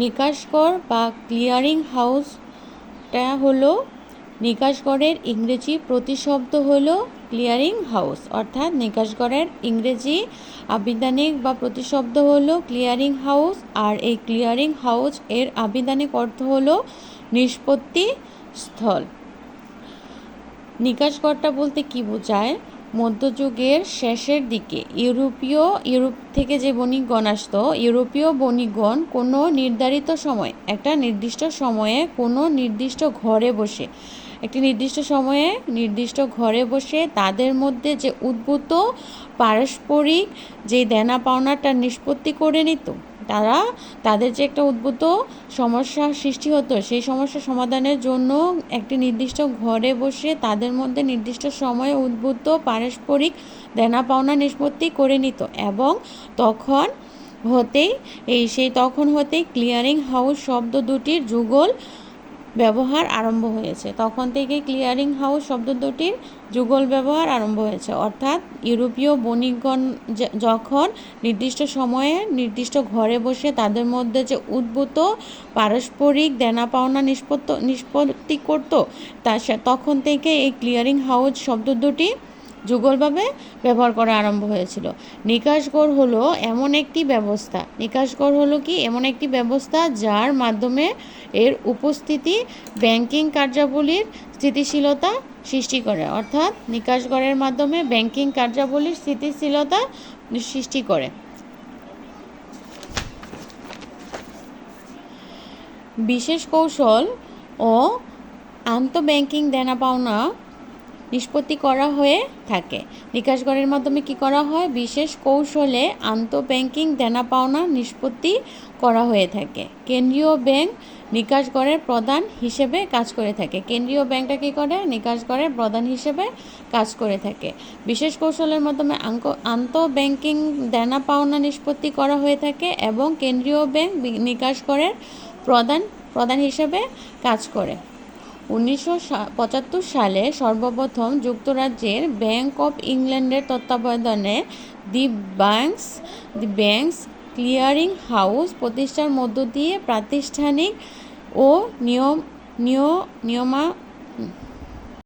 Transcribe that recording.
নিকাশকর বা ক্লিয়ারিং হাউসটা হলো নিকাশগড়ের ইংরেজি প্রতিশব্দ হলো ক্লিয়ারিং হাউস, অর্থাৎ নিকাশগড়ের ইংরেজি আবিধানিক বা প্রতিশব্দ হলো ক্লিয়ারিং হাউস, আর এই ক্লিয়ারিং হাউস এর আবিধানিক অর্থ হলো নিষ্পত্তি স্থল। নিকাশগড়টা বলতে কি বোঝায়? মধ্যযুগের শেষের দিকে ইউরোপীয়, ইউরোপ থেকে যে বণিকগণ আসতো, ইউরোপীয় বণিকগণ কোনো নির্ধারিত সময়, একটা নির্দিষ্ট সময়ে কোনো নির্দিষ্ট ঘরে বসে, একটি নির্দিষ্ট সময়ে নির্দিষ্ট ঘরে বসে তাদের মধ্যে যে উদ্ভূত পারস্পরিক যে দেনা পাওনাটা নিষ্পত্তি করে নিত। তারা তাদের যে একটা উদ্ভূত সমস্যা সৃষ্টি হতো, সেই সমস্যা সমাধানের জন্য একটি নির্দিষ্ট ঘরে বসে তাদের মধ্যে নির্দিষ্ট সময়ে উদ্ভূত পারস্পরিক দেনা পাওনা নিষ্পত্তি করে নিত এবং তখন হতেই, এই সেই তখন হতেই ক্লিয়ারিং হাউস শব্দ দুটির যুগল ব্যবহার আরম্ভ হয়েছে। তখন থেকে ক্লিয়ারিং হাউস শব্দ দুটির যুগল ব্যবহার আরম্ভ হয়েছে। অর্থাৎ ইউরোপীয় বণিকগণ যখন নির্দিষ্ট সময়ে নির্দিষ্ট ঘরে বসে তাদের মধ্যে যে উদ্ভূত পারস্পরিক দেনা পাওনা নিষ্পত্ত, নিষ্পত্তি করতো, তা তখন থেকে এই ক্লিয়ারিং হাউস শব্দ দুটি যুগলভাবে ব্যবহার করা আরম্ভ হয়েছিল। নিকাশগড় হলো এমন একটি ব্যবস্থা। নিকাশগড় হলো কি? এমন একটি ব্যবস্থা যার মাধ্যমে এর উপস্থিতি ব্যাংকিং কার্যাবলীর স্থিতিশীলতা সৃষ্টি করে। অর্থাৎ নিকাশগড়ের মাধ্যমে ব্যাংকিং কার্যাবলীর স্থিতিশীলতা সৃষ্টি করে। বিশেষ কৌশল ও আন্তঃব্যাংকিং দেনা পাওনা নিষ্পত্তি করা হয়ে থাকে। নিকাশগড়ের মাধ্যমে কি করা হয়? বিশেষ কৌশলে আন্তঃব্যাংকিং দেনা পাওনা নিষ্পত্তি করা হয়ে থাকে। কেন্দ্রীয় ব্যাংক নিকাশগড়ের প্রধান হিসেবে কাজ করে থাকে। কেন্দ্রীয় ব্যাংকটা কী করে? নিকাশগড়ের প্রধান হিসেবে কাজ করে থাকে। বিশেষ কৌশলের মাধ্যমে আন্তঃব্যাংকিং দেনা পাওনা নিষ্পত্তি করা হয়ে থাকে এবং কেন্দ্রীয় ব্যাংক নিকাশগড়ের প্রধান প্রধান হিসেবে কাজ করে। উনিশশো পঁচাত্তর সালে সর্বপ্রথম যুক্তরাজ্যের ব্যাংক অফ ইংল্যান্ডের তত্ত্বাবধানে the banks the banks clearing house প্রতিষ্ঠার মধ্য দিয়ে প্রাতিষ্ঠানিক ও নিয়ম নিয়মা